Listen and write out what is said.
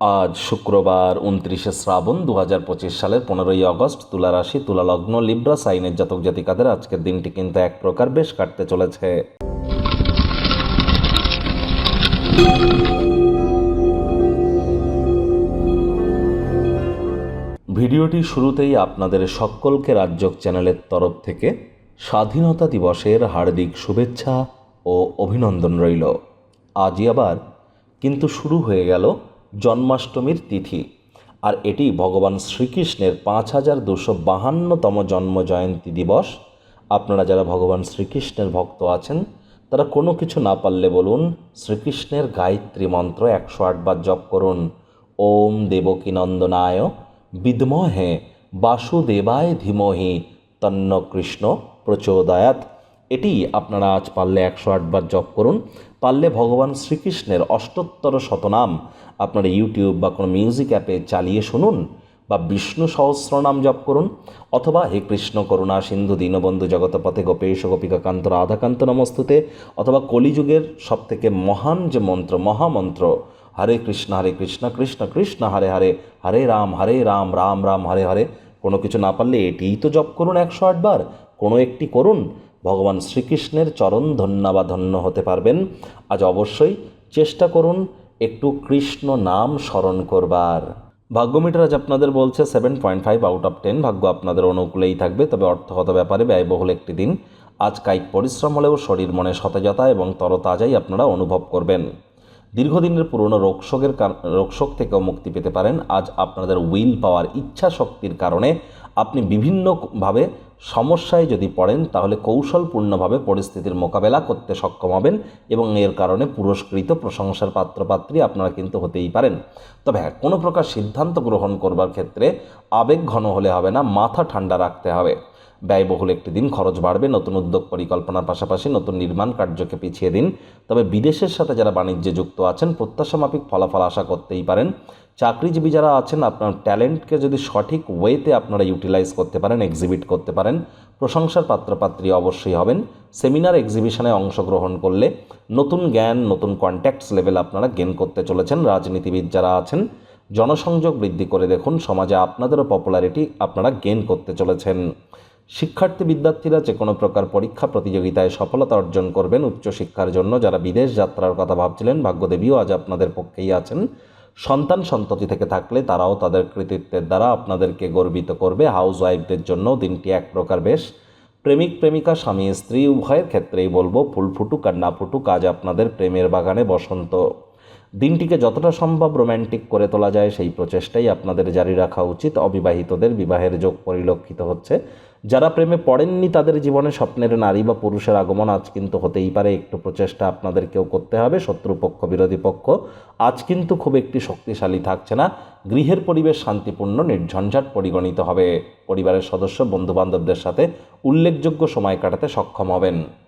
আজ শুক্রবার উনত্রিশে শ্রাবণ দু হাজার পঁচিশ সালের পনেরোই আগস্ট তুলা রাশি, তুলা লগ্ন, লিব্রা, সাইনের জাতক জাতিকাদের আজকের দিনটি কিন্তু এক প্রকার বেশ কাটতে চলেছে। ভিডিওটি শুরুতেই আপনাদের সকলকে রাজ্যক চ্যানেলের তরফ থেকে স্বাধীনতা দিবসের হার্দিক শুভেচ্ছা ও অভিনন্দন রইল। আজই আবার কিন্তু শুরু হয়ে গেল জন্মাষ্টমীর তিথি। আর এটি ভগবান শ্রীকৃষ্ণের পাঁচ হাজার দুশো বাহান্নতম জন্ম জয়ন্তী দিবস। আপনারা যারা ভগবান শ্রীকৃষ্ণের ভক্ত আছেন, তারা কোনো কিছু না পারলে বলুন, শ্রীকৃষ্ণের গায়ত্রী মন্ত্র একশো আটবার জপ করুন। ওম দেবকী নন্দনায় বিদ্মহে বাসুদেবায় ধীমহি তন্ন কৃষ্ণ প্রচোদয়াত এটি আপনারা আজ পারলে একশো আটবার জপ করুন, পারলে ভগবান শ্রীকৃষ্ণের অষ্টোত্তর শতনাম আপনারা ইউটিউব বা কোনো মিউজিক অ্যাপে চালিয়ে শুনুন বা বিষ্ণু সহস্রনাম জপ করুন অথবা হে কৃষ্ণ করুণা সিন্ধু দীনবন্ধু জগতপথে গোপেশ গোপিকাকান্ত রাধাকান্ত নমস্তুতে অথবা কলিযুগের সবথেকে মহান যে মন্ত্র, মহামন্ত্র, হরে কৃষ্ণ হরে কৃষ্ণ কৃষ্ণ কৃষ্ণ, হরে হরে হরে রাম হরে রাম রাম রাম, হরে হরে, কোনো কিছু না পারলে এটিই তো জপ করুন একশো আটবার, কোনো একটি করুন ভগবান শ্রীকৃষ্ণের চরণ ধন্য বা ধন্য হতে পারবেন। আজ অবশ্যই চেষ্টা করুন একটু কৃষ্ণ নাম স্মরণ করবার। ভাগ্যমিটার আজ আপনাদের বলছে seven point five out of ten ভাগ্য আপনাদের অনুকূলেই থাকবে, তবে অর্থগত ব্যাপারে ব্যয়বহুল একটি দিন। আজ কায়িক পরিশ্রম হলেও শরীর মনে সতেজতা এবং তরতাজাই আপনারা অনুভব করবেন। দীর্ঘদিনের পুরনো রোগশোকের কার- রোগশোক থেকেও মুক্তি পেতে পারেন। আজ আপনাদের উইল পাওয়ার ইচ্ছা শক্তির কারণে আপনি বিভিন্নভাবে সমস্যায় যদি পড়েন, তাহলে কৌশলপূর্ণভাবে পরিস্থিতির মোকাবেলা করতে সক্ষম হবেন এবং এর কারণে পুরস্কৃত প্রশংসার পাত্রপাত্রী আপনারা কিন্তু হতেই পারেন। তবে হ্যাঁ কোনো প্রকার সিদ্ধান্ত গ্রহণ করবার ক্ষেত্রে আবেগ ঘন হলে হবে না, মাথা ঠান্ডা রাখতে হবে। ব্যয়বহুল একটি দিন, খরচ বাড়বে, নতুন উদ্যোগ পরিকল্পনার পাশাপাশি নতুন নির্মাণ কার্যকে পিছিয়ে দিন। তবে বিদেশের সাথে যারা বাণিজ্যে যুক্ত আছেন প্রত্যাশামাফিক ফলাফল আশা করতেই পারেন। চাকরিজীবী যারা আছেন, আপনার ট্যালেন্টকে যদি সঠিক ওয়েতে আপনারা ইউটিলাইজ করতে পারেন, এক্সিবিট করতে পারেন, প্রশংসার পাত্রপাত্রী অবশ্যই হবেন। সেমিনার, এক্সিবিশনে অংশগ্রহণ করলে নতুন জ্ঞান, নতুন কন্ট্যাক্টস লেভেল আপনারা গেন করতে চলেছেন। রাজনীতিবিদ যারা আছেন, জনসংযোগ বৃদ্ধি করে দেখুন, সমাজে আপনাদেরও পপুলারিটি আপনারা গেন করতে চলেছেন। শিক্ষার্থী বিদ্যার্থীরা যে কোনো প্রকার পরীক্ষা প্রতিযোগিতায় সফলতা অর্জন করবেন উচ্চশিক্ষার জন্য। যারা বিদেশ যাত্রার কথা ভাবছিলেন, ভাগ্যদেবীও আজ আপনাদের পক্ষেই আছেন। সন্তান সন্ততি থেকে থাকলে তারাও তাদের কৃতিত্বের দ্বারা আপনাদেরকে গর্বিত করবে। হাউস ওয়াইফদের জন্য দিনটি এক প্রকার বেশ। প্রেমিক, প্রেমিকা, স্বামী, স্ত্রী, উভয়ের ক্ষেত্রেই বলব, ফুল ফুটুক আর না ফুটুক, আজ আপনাদের প্রেমের বাগানে বসন্ত দিনটিকে যতটা সম্ভব রোম্যান্টিক করে তোলা যায় সেই প্রচেষ্টাই আপনাদের জারি রাখা উচিত। অবিবাহিতদের বিবাহের যোগ পরিলক্ষিত হচ্ছে। যারা প্রেমে পড়েননি তাদের জীবনে স্বপ্নের নারী বা পুরুষের আগমন আজ কিন্তু হতেই পারে। একটু প্রচেষ্টা আপনাদেরকেও করতে হবে। শত্রুপক্ষ, বিরোধী পক্ষ আজ কিন্তু খুব একটি শক্তিশালী থাকছে না। গৃহের পরিবেশ শান্তিপূর্ণ, নির্ঝঞ্ঝাট পরিগণিত হবে। পরিবারের সদস্য, বন্ধুবান্ধবদের সাথে উল্লেখযোগ্য সময় কাটাতে সক্ষম হবেন।